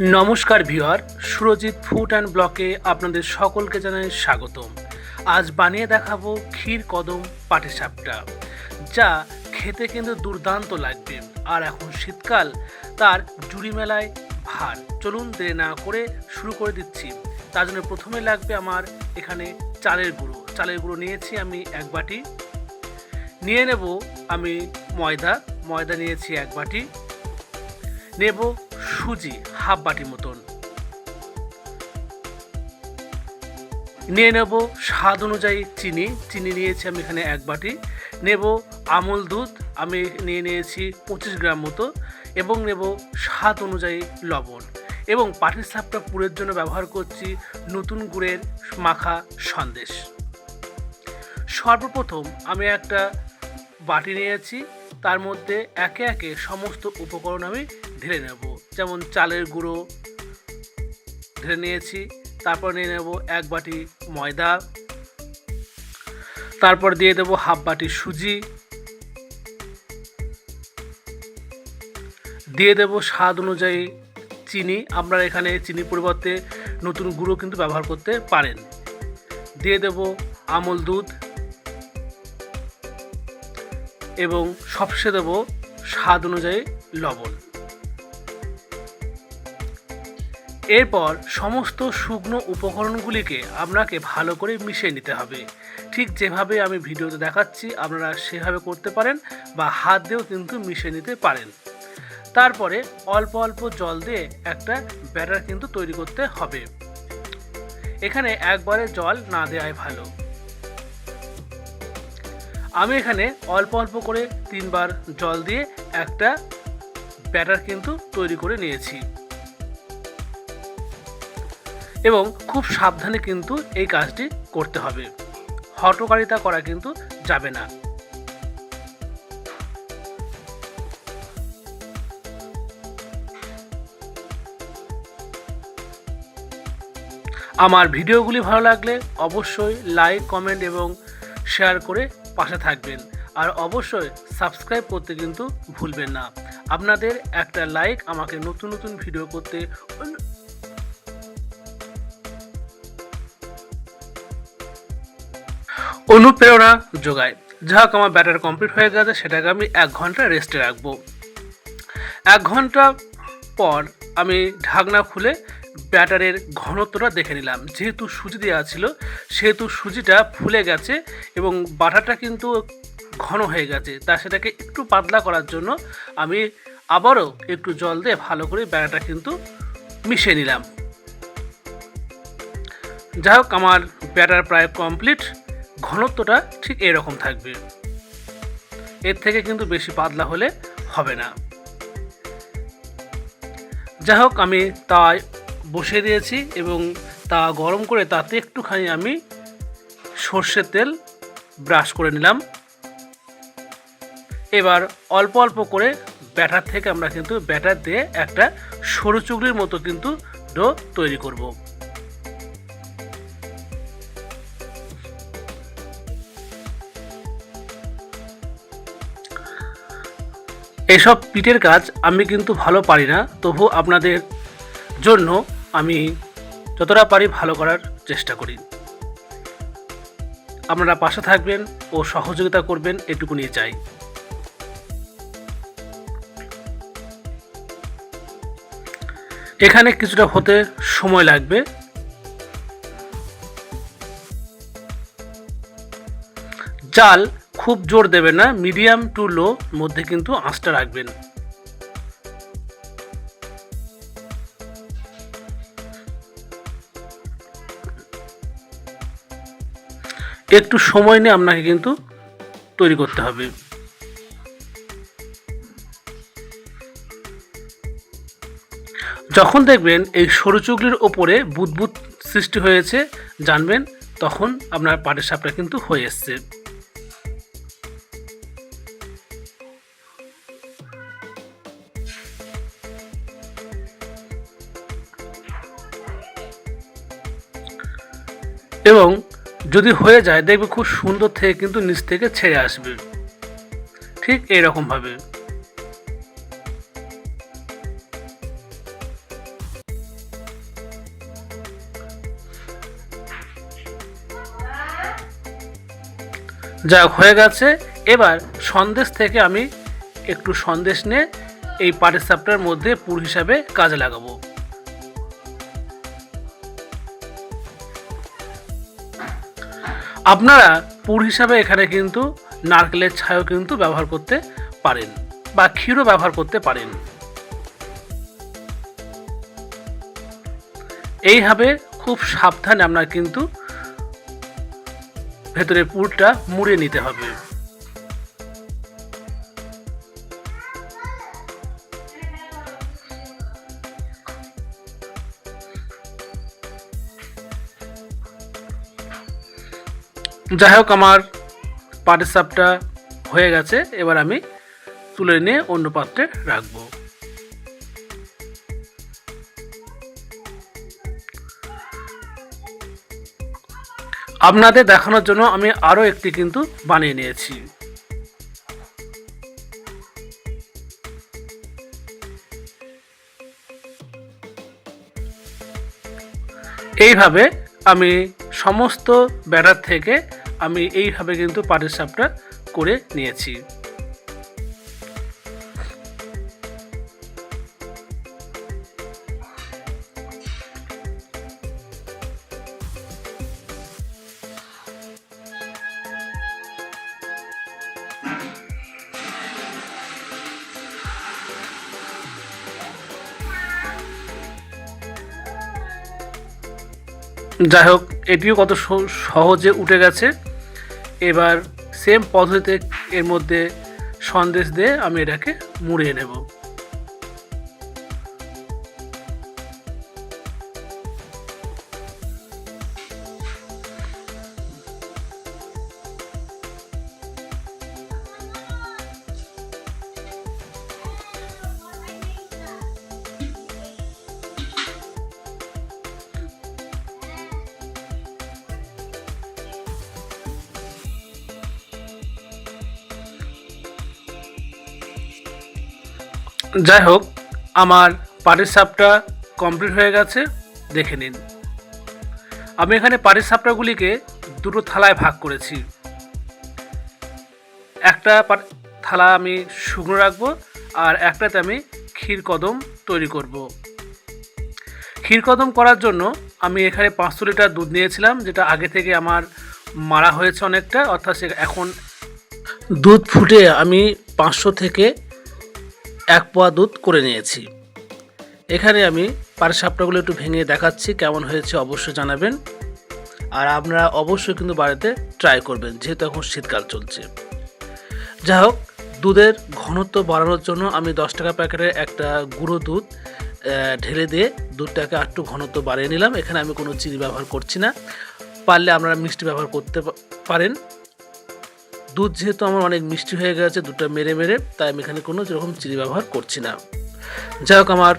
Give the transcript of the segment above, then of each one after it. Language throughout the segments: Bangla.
নমস্কার ভিওয়ার সুরজিৎ ফুড অ্যান্ড ব্লকে আপনাদের সকলকে জানাই স্বাগতম। আজ বানিয়ে দেখাবো ক্ষীর কদম পাটিসাপটা, যা খেতে কিন্তু দুর্দান্ত লাগবে, আর এখন শীতকাল, তার জুড়ি মেলায় ভার। চলুন দেরি না করে শুরু করে দিচ্ছি। তার জন্য প্রথমে লাগবে আমার এখানে চালের গুঁড়ো। চালের গুঁড়ো নিয়েছি আমি এক বাটি। নিয়ে নেব আমি ময়দা। ময়দা নিয়েছি এক বাটি। নেব সুজি। হাফ বাটি মতন। নিয়ে নেব স্বাদ অনুযায়ী চিনি। চিনি নিয়েছি আমি এখানে এক বাটি। নেব আমুল দুধ, আমি নিয়ে নিয়েছি পঁচিশ গ্রাম মতো। এবং নেব স্বাদ অনুযায়ী লবণ। এবং পাটির সাপটা পুরের জন্য ব্যবহার করছি নতুন গুড়ের মাখা সন্দেশ। সর্বপ্রথম আমি একটা বাটি নিয়েছি। তার মধ্যে একে একে সমস্ত উপকরণ আমি ঢেলে নেব। যেমন চালের গুঁড়ো ঢেলে নিয়েছি। তারপর নিয়ে নেব এক বাটি ময়দা। তারপর দিয়ে দেবো হাফ বাটি সুজি। দিয়ে দেব স্বাদ অনুযায়ী চিনি। আপনারা এখানে চিনির পরিবর্তে নতুন গুঁড়ো কিন্তু ব্যবহার করতে পারেন। দিয়ে দেব আমল দুধ। এবং সবশেষে দেবো স্বাদ অনুযায়ী লবণ। এরপর সমস্ত শুকনো উপকরণগুলিকে আপনাকে ভালো করে মিশিয়ে নিতে হবে। ঠিক যেভাবে আমি ভিডিওতে দেখাচ্ছি, আপনারা সেভাবে করতে পারেন বা হাত দিয়েও কিন্তু মিশিয়ে নিতে পারেন। তারপরে অল্প অল্প জল দিয়ে একটা ব্যাটার কিন্তু তৈরি করতে হবে। এখানে একবারে জল না দেওয়াই ভালো। আমি এখানে অল্প অল্প করে তিনবার জল দিয়ে একটা ব্যাটার কিন্তু তৈরি করে নিয়েছি। এবং খুব সাবধানে কিন্তু এই কাজটি করতে হবে। হটকারিতা করা কিন্তু যাবে না। আমার ভিডিওগুলি ভালো লাগলে অবশ্যই লাইক, কমেন্ট এবং শেয়ার করে পাশে থাকবেন। আর অবশ্যই সাবস্ক্রাইব করতে কিন্তু ভুলবেন না। আপনাদের একটা লাইক আমাকে নতুন নতুন ভিডিও করতে অনুপ্রেরণা যোগায়। যা হোক আমার ব্যাটার কমপ্লিট হয়ে গেছে, সেটাকে আমি এক ঘণ্টা রেস্টে রাখব। এক ঘণ্টা পর আমি ঢাকনা খুলে ব্যাটারের ঘনত্বটা দেখে নিলাম। যেহেতু সুজি দেওয়া ছিল, সেহেতু সুজিটা ফুলে গেছে এবং বাটারটা কিন্তু ঘন হয়ে গেছে। তা সেটাকে একটু পাতলা করার জন্য আমি আবারও একটু জল দিয়ে ভালো করে ব্যাটারটা কিন্তু মিশিয়ে নিলাম। যাই হোক, আমার ব্যাটার প্রায় কমপ্লিট ঘনত্বটা ঠিক এরকম থাকবে। এর থেকে কিন্তু বেশি পাতলা হলে হবে না। যাই হোক, আমি তাই বসিয়ে দিয়েছি এবং তা গরম করে তাতে একটুখানি আমি সর্ষের তেল ব্রাশ করে নিলাম। এবার অল্প অল্প করে ব্যাটার থেকে আমরা কিন্তু ব্যাটার দিয়ে একটা সরু চুগলির মতো কিন্তু ডো তৈরি করব। এসব পিঠের কাজ আমি কিন্তু ভালো পারি না, তবু আপনাদের জন্য আমি যতটা পারি ভালো করার চেষ্টা করি। আপনারা পাশে থাকবেন ও সহযোগিতা করবেন, এটুকুনি চাই। এখানে কিছুটা হতে সময় লাগবে। জাল খুব জোর দেবেন না মিডিয়াম টু লো মধ্যে কিন্তু আঁচটা রাখবেন। একটু সময় নিয়ে আপনাকে কিন্তু তৈরি করতে হবে। যখন দেখবেন এই সরু চুগলির ওপরে বুদবুদ সৃষ্টি হয়েছে, জানবেন, তখন আপনার পাটের সাপটা কিন্তু হয়ে এসছে। যদি হয়ে যায়, দেখবে খুব সুন্দর থেকে কিন্তু নিচ থেকে ছেড়ে আসবে। ঠিক এরকমভাবে যা হয়ে গেছে। এবার সন্দেশ থেকে আমি একটু সন্দেশ নিয়ে এই পাটিসাপটার মধ্যে পুর হিসাবে কাজে লাগাবো। আপনারা পুর হিসাবে এখানে কিন্তু নারকেলের ছায়ও কিন্তু ব্যবহার করতে পারেন বা ক্ষীরও ব্যবহার করতে পারেন। এইভাবে খুব সাবধানে আপনার কিন্তু ভেতরে পুরটা মুড়ে নিতে হবে। যাই হোক আমার পাটের সাপটা হয়ে গেছে। এবার আমি তুলে নিয়ে অন্য পাত্রে রাখব। আপনাদের দেখানোর জন্য আমি আরও একটি কিন্তু বানিয়ে নিয়েছি। এইভাবে আমি সমস্ত ব্যাটার থেকে আমি এইভাবে কিন্তু পাটের সাপটা করে নিয়েছি। যাই হোক এটিও কত সহজে উঠে গেছে। এবার সেম পদ্ধতিতে এর মধ্যে সন্দেশ দিয়ে আমি এটাকে মুড়িয়ে নেব। যাই হোক আমার পাটির সাপটা কমপ্লিট হয়ে গেছে, দেখে নিন। আমি এখানে পাটির সাপটাগুলিকে দুটো থালায় ভাগ করেছি। একটা থালা আমি শুকনো রাখব আর একটাতে আমি ক্ষীর কদম তৈরি করব। ক্ষীর কদম করার জন্য আমি এখানে পাঁচশো লিটার দুধ নিয়েছিলাম, যেটা আগে থেকে আমার মারা হয়েছে অনেকটা, অর্থাৎ সে এখন দুধ ফুটে আমি পাঁচশো থেকে এক পোয়া দুধ করে নিয়েছি। এখানে আমি পারসাপটাগুলো একটু ভেঙে দেখাচ্ছি, কেমন হয়েছে অবশ্যই জানাবেন। আর আপনারা অবশ্যই কিন্তু বাড়িতে ট্রাই করবেন, যেহেতু এখন শীতকাল চলছে। যাই হোক, দুধের ঘনত্ব বাড়ানোর জন্য আমি দশ টাকা প্যাকেটের একটা গুঁড়ো দুধ ঢেলে দিয়ে দুধটাকে একটু ঘনত্ব বাড়িয়ে নিলাম। এখানে আমি কোনো চিনি ব্যবহার করছি না। পারলে আপনারা মিষ্টি ব্যবহার করতে পারেন। দুধ যেহেতু আমার অনেক মিষ্টি হয়ে গেছে, দুধটা মেরে মেরে, তাই আমি এখানে কোনো যেরকম চিনি ব্যবহার করছি না। যাই হোক, আমার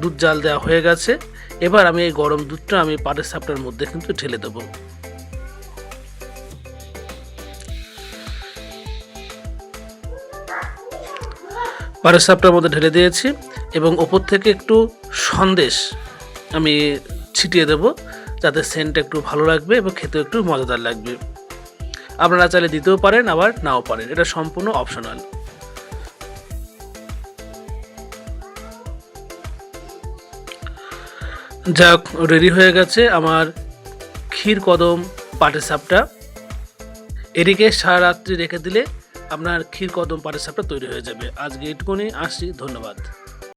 দুধ জাল দেওয়া হয়ে গেছে। এবার আমি এই গরম দুধটা আমি পাটের সাপটার মধ্যে কিন্তু ঢেলে দেবো। পাটের সাপটার মধ্যে ঢেলে দিয়েছি এবং ওপর থেকে একটু সন্দেশ আমি ছিটিয়ে দেবো, যাতে সেন্টটা একটু ভালো লাগবে এবং খেতে একটু মজাদার লাগবে। আপনারা চাইলে দিতেও পারেন, আবার নাও পারেন। এটা সম্পূর্ণ অপশনাল যাক রেডি হয়ে গেছে আমার ক্ষীর কদম পাটের সাপটা। এদিকে সারা রাত্রি রেখে দিলে আপনার ক্ষীর কদম পাটের সাপটা তৈরি হয়ে যাবে। আজকে এটুকুনি, আসছি, ধন্যবাদ।